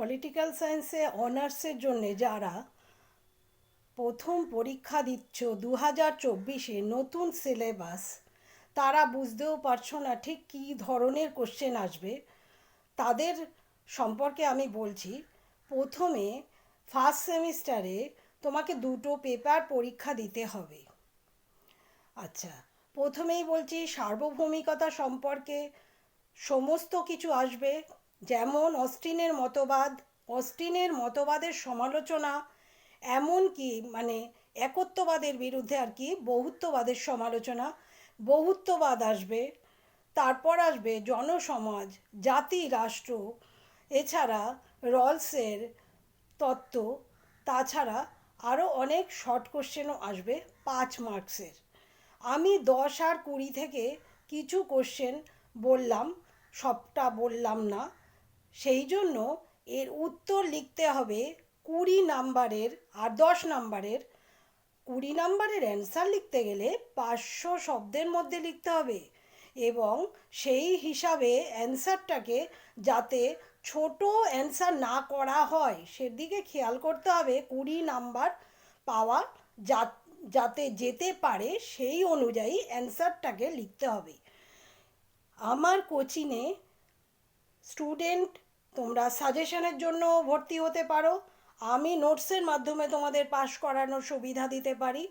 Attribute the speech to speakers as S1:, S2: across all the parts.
S1: Political সায়েন্সে অনার্সের জন্যে যারা প্রথম পরীক্ষা দিচ্ছ দু হাজার চব্বিশে নতুন সিলেবাস তারা বুঝতেও পারছ না ঠিক কী ধরনের কোশ্চেন আসবে। তাদের সম্পর্কে আমি বলছি, প্রথমে ফার্স্ট সেমিস্টারে তোমাকে দুটো পেপার পরীক্ষা দিতে হবে। আচ্ছা প্রথমেই বলছি সার্বভৌমিকতা সম্পর্কে সমস্ত কিছু আসবে যেমন অস্টিনের মতবাদ, অস্টিনের মতবাদের সমালোচনা, এমনকি মানে একত্ববাদের বিরুদ্ধে আর কি বহুত্ববাদের সমালোচনা, বহুত্ববাদ আসবে, তারপর আসবে জনসমাজ, জাতি, রাষ্ট্র, এছাড়া রলসের তত্ত্ব, তাছাড়া আরও অনেক শর্ট কোশ্চেনও আসবে পাঁচ মার্কসের। আমি দশ আর কুড়ি থেকে কিছু কোশ্চেন বললাম, সবটা বললাম না। সেই জন্য এর উত্তর লিখতে হবে কুড়ি নাম্বারের আর দশ নাম্বারের। কুড়ি নাম্বারের অ্যান্সার লিখতে গেলে পাঁচশো শব্দের মধ্যে লিখতে হবে এবং সেই হিসাবে অ্যান্সারটাকে যাতে ছোট অ্যান্সার না করা হয়, সেদিকে খেয়াল করতে হবে কুড়ি নাম্বার পাওয়া যা, যাতে যেতে পারে সেই অনুযায়ী অ্যান্সারটাকে লিখতে হবে। আমার কোচিংয়ে স্টুডেন্ট তোমরা সাজেশনের জন্য ভর্তি হতে পারো। আমি নোটসের মাধ্যমে তোমাদের পাশ করানোর সুবিধা দিতে পারি।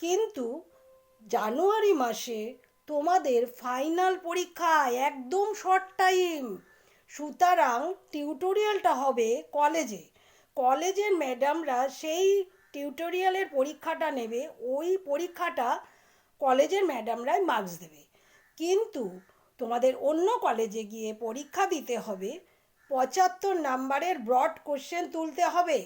S1: কিন্তু জানুয়ারি মাসে তোমাদের ফাইনাল পরীক্ষা একদম শর্ট টাইম সুতরাং টিউটোরিয়ালটা হবে কলেজে কলেজের ম্যাডামরা সেই টিউটোরিয়ালের পরীক্ষাটা নেবে, ওই পরীক্ষাটা কলেজের ম্যাডামরাই মার্কস দেবে। কিন্তু তোমাদের অন্য কলেজে গিয়ে পরীক্ষা দিতে হবে। পঁচাত্তর নাম্বারের ব্রড কোশ্চেন তুলতে হবে।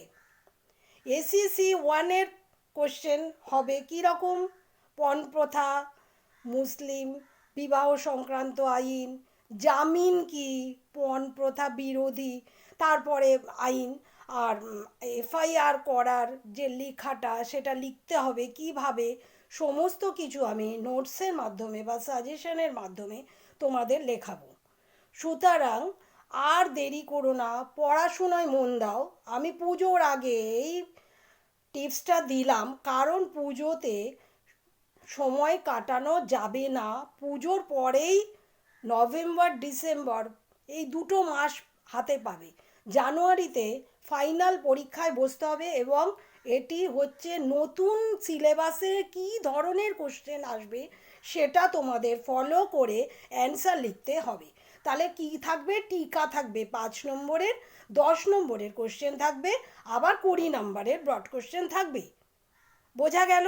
S1: এসিসি ওয়ানের কোশ্চেন হবে কী রকম পণ প্রথা, মুসলিম, বিবাহ সংক্রান্ত আইন, জামিন কি, পণ প্রথা বিরোধী, তারপরে আইন আর এফআইআর করার যে লেখাটা সেটা লিখতে হবে। কীভাবে? সমস্ত কিছু আমি নোটসের মাধ্যমে বা সাজেশনের মাধ্যমে তোমাদের লেখাবো। সুতরাং আর দেরি করো না, পড়াশোনায় মন দাও। আমি পুজোর আগে এই টিপসটা দিলাম, কারণ পুজোতে সময় কাটানো যাবে না। পুজোর পরেই নভেম্বর, ডিসেম্বর, এই দুটো মাস হাতে পাবে। জানুয়ারিতে ফাইনাল পরীক্ষায় বসতে হবে এবং এটি হচ্ছে নতুন সিলেবাসে কী ধরনের কোশ্চেন আসবে সেটা তোমাদের ফলো করে অ্যান্সার লিখতে হবে। তাহলে কি থাকবে? টিকা থাকবে পাঁচ নম্বরের, দশ নম্বরের কোশ্চেন থাকবে, আবার কুড়ি নম্বরের ব্রড কোশ্চেন থাকবে। বোঝা গেল?